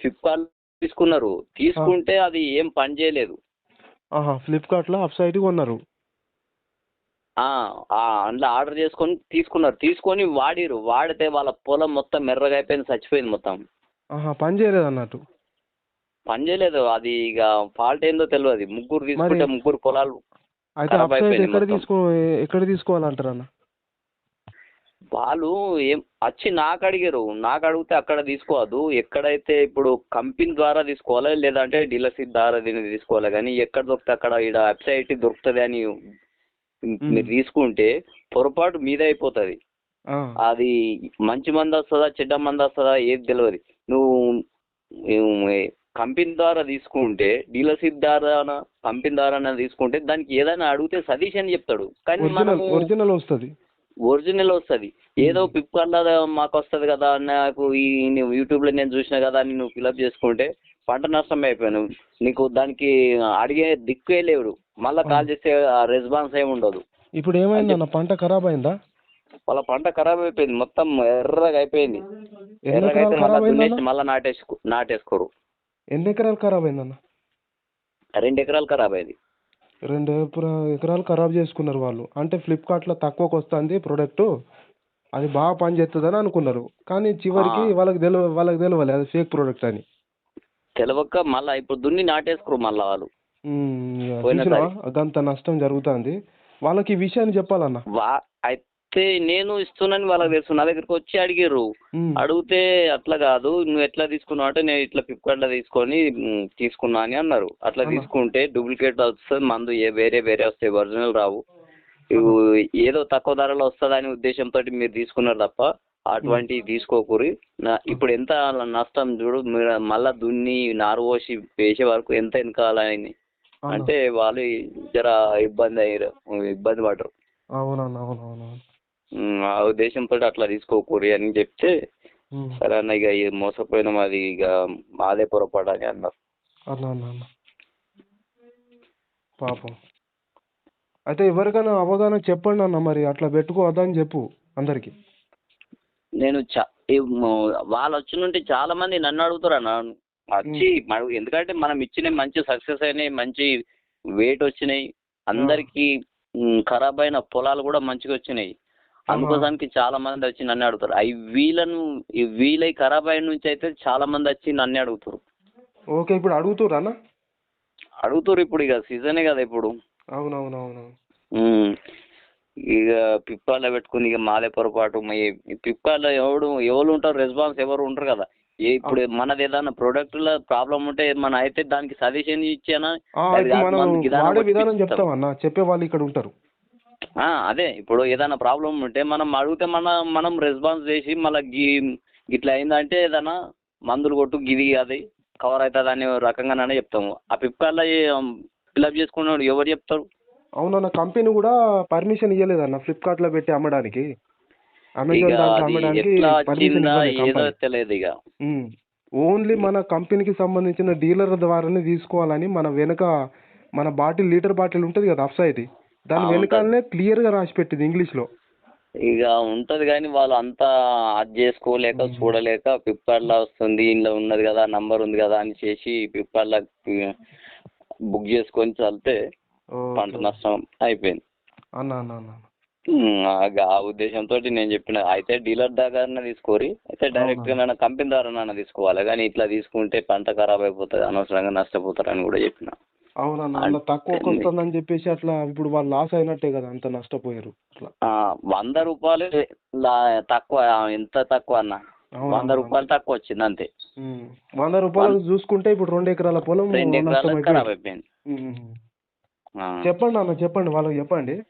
Flipkart తీసుకున్నారు. తీసుకుంటే అది ఏం పని చేయలేదు. ఆహా ఫ్లిప్కార్ట్లో అప్ సైట్ కొన్నారు. అందులో ఆర్డర్ చేసుకొని తీసుకున్నారు. తీసుకొని వాడిరు. వాడితే వాళ్ళ పొలం మొత్తం మెర్రగా అయిపోయింది చచ్చిపోయింది మొత్తం. పని చేయలేదు అన్నట్టు. పని చేయలేదు. అది ఇక ఫాల్ట్ ఏందో తెలియదు ముగ్గురు తీసుకుంటే ముగ్గురు పొలాలు అయితే ఎక్కడ. తీసుకో ఎక్కడ తీసుకోవాలంటారు అన్న? వాళ్ళు ఏం వచ్చి నాకు అడిగారు నాకు అడిగితే అక్కడ తీసుకోవద్దు. ఎక్కడైతే ఇప్పుడు కంపెనీ ద్వారా తీసుకోవాలి లేదంటే డీలర్షిప్ ద్వారా దీన్ని తీసుకోవాలి? కానీ ఎక్కడ దొరికితే అక్కడ ఇక్కడ వెబ్సైట్ దొరుకుతుంది అని మీరు తీసుకుంటే పొరపాటు మీద అయిపోతుంది. అది మంచి మంది వస్తుందా చెడ్డ మంది వస్తుందా ఏది తెలియదు నువ్వు కంపెనీ ద్వారా తీసుకుంటే డీలర్షిప్ ద్వారా కంపెనీ ద్వారా తీసుకుంటే దానికి ఏదైనా అడిగితే సజెషన్ చెప్తాడు. కానీ మనము ఒరిజినల్ వస్తుంది. ఒరిజినల్ వస్తుంది. ఏదో ఫ్లిప్కార్ట్లో మాకు వస్తుంది కదా నాకు ఈ నీ- యూట్యూబ్లో నేను చూసిన కదా అని నువ్వు ఫిలప్ చేసుకుంటే పంట నష్టం అయిపోయాను నీకు దానికి అడిగే దిక్కే లేవు. మళ్ళీ కాల్ చేస్తే రెస్పాన్స్ ఏమి ఉండదు. ఇప్పుడు ఏమైంది అన్న? పంట ఖరాబ్ అయిందా? వాళ్ళ పంట ఖరాబ్ అయిపోయింది. మొత్తం ఎర్రగా అయిపోయింది. ఎర్రగా అయితే మళ్ళీ దున్నేసి మళ్ళీ నాటేసుకో నాటేసుకోరు. ఎన్ని ఎకరాలు ఖరాబ్ అయిందన్న? రెండు ఎకరాలు ఖరాబ్ అయింది. రెండు ఎకరా- ఎకరాలు ఖరాబ్ చేసుకున్నారు వాళ్ళు. అంటే ఫ్లిప్కార్ట్లో తక్కువకి వస్తుంది ప్రోడక్ట్ అది బాగా పని చేస్తుందని అనుకున్నారు. కానీ చివరికి. వాళ్ళకి తెలియ వాళ్ళకి తెలియలే అది ఫేక్ ప్రోడక్ట్ అని. తెలవక మళ్ళీ ఇప్పుడు దున్ని నాటేసుకోరు మళ్ళీ వాళ్ళు. చూసినావా? గంత నష్టం జరుగుతుంది. వాళ్ళకి ఈ విషయాన్ని చెప్పాలన్న. వా అయితే నేను ఇస్తున్నాను వాళ్ళకి తెలుసు. నా దగ్గరికి వచ్చి అడిగారు అడిగితే అట్లా కాదు నువ్వు ఎట్లా తీసుకున్నావు అంటే నేను ఇట్లా ఫ్లిప్కార్ట్లో తీసుకొని మ్, తీసుకున్నా అని అన్నారు. అట్లా? తీసుకుంటే డూప్లికేట్ వస్తుంది మందు ఏ వేరే వేరే వస్తాయి ఒరిజినల్ రావు. ఇవి ఏదో తక్కువ ధరలో వస్తుందని ఉద్దేశంతో మీరు తీసుకున్నారు తప్ప అటువంటివి తీసుకోకూరి. ఇప్పుడు ఎంత నష్టం చూడు మీరు మళ్ళా దున్ని నారు పోసి వేసే వరకు ఎంత వెనకాలని? అంటే వాళ్ళు జర ఇబ్బంది అయ్యారు ఇబ్బంది పడరు అవునన్న అవునవునవును మ్, ఆ ఉద్దేశంతో అట్లా తీసుకోకూరి అని చెప్తే సరే అన్న ఇక మోసపోయినాం అది ఇక మాదే పొరపాటు అని అన్నారు అన్న అన్న అన్న. పాపం. అయితే ఎవరికైనా అవగాహన చెప్పండి అన్న మరి అట్లా పెట్టుకోవద్దని చెప్పు అందరికి. నేను చ ఈ మ- వాళ్ళు వచ్చి నుండి చాలా మంది నన్ను అడుగుతారు అన్న. వచ్చి మన- ఎందుకంటే మనం ఇచ్చిన మంచి సక్సెస్ అయినాయి మంచి వెయిట్ వచ్చినాయి. అందరికి ఖరాబ్ అయిన పొలాలు కూడా మంచిగా వచ్చినాయి. అందుకోసానికి చాలా మంది వచ్చి నన్ను అడుగుతారు. అవి వీళ్ళను వీలై ఖరాబ్ అయిన నుంచి అయితే చాలా మంది వచ్చి నన్ను అడుగుతారు. ఓకే ఇప్పుడు అడుగుతుర్రా అన్న? అడుగుతారు ఇప్పుడు ఇక సీజనే కదా ఇప్పుడు. అవునవునవును. ఇక పిప్పాలో పెట్టుకుని ఇక మాదే పొరపాటు. పిప్పాలో ఎవడు ఎవరు ఉంటారు? రెస్పాన్స్ ఎవరు ఉంటారు కదా. ఇప్పుడు మనది ఏదైనా ప్రోడక్ట్లో ప్రాబ్లం ఉంటే మన అయితే దానికి సజెషన్ ఇచ్చానా? విధానం. చెప్తాం అన్న. చెప్పే వాళ్ళు ఇక్కడ ఉంటారు. అదే ఇప్పుడు ఏదైనా ప్రాబ్లం ఉంటే మనం అడిగితే మన మనం రెస్పాన్స్ చేసి మళ్ళీ గీ ఇట్లా అయిందంటే ఏదైనా మందులు కొట్టు గిది అది కవర్ అవుతుంది అనే రకంగానే చెప్తాము. ఆ పిప్కార్లో ఫిల్అప్ చేసుకున్నాడు ఎవరు చెప్తారు? అవునన్న కంపెనీ కూడా పర్మిషన్ ఇవ్వలేదన్న ఫ్లిప్కార్ట్లో పెట్టి అమ్మడానికి. ఇక అమెజాన్ దాంట్లో అది అమ్మడానికి పర్మిషన్ ఏదో తెలియదు ఇక. ఓన్లీ మన కంపెనీకి సంబంధించిన డీలర్ ద్వారానే తీసుకోవాలని మన వెనుక మన బాటిల్ లీటర్ బాటిల్ ఉంటుంది కదా అప్సైట్ దాని వెనకాలనే క్లియర్గా రాసి పెట్టింది ఇంగ్లీష్లో. ఇక ఉంటది కానీ వాళ్ళు అంతా అది చేసుకోలేక. చూడలేక ఫ్లిప్కార్ట్లో వస్తుంది ఇందులో ఉన్నది కదా నంబర్ ఉంది కదా అని చేసి ఫ్లిప్కార్ట్లో బుక్ చేసుకొని చల్లితే పంట నష్టం అయిపోయింది. అన్న అన్న అన్న మ్మ్. ఆ- ఉద్దేశంతో నేను చెప్పిన అయితే డీలర్ దగ్గర తీసుకోరి అయితే డైరెక్ట్గా నన్ను కంపెనీ ద్వారా తీసుకోవాలి? కానీ ఇట్లా తీసుకుంటే పంట ఖరాబ్ అయిపోతుంది అనవసరంగా నష్టపోతారని కూడా చెప్పిన. అవునన్న అలా తక్కువకి వస్తుందని చెప్పేసి అట్లా ఇప్పుడు వాళ్ళు లాస్ అయినట్టే కదా అంత నష్టపోయారు. అట్లా. ఆ, వంద రూపాయలు లా- తక్కువ ఎంత తక్కువ అన్న? అవును, వంద అవును. రూపాయలు తక్కువ వచ్చింది అంతే. ఉమ్. వంద రూపాయలు చూసుకుంటే ఇప్పుడు రెండు ఎకరాల పొలం రెండు నష్టం ఎకరాలు ఖరాబ్ అయిపోయింది అయిపోయింది. ఉమ్. ఆ. చెప్పండి అన్న చెప్పండి వాళ్ళకి చెప్పండి.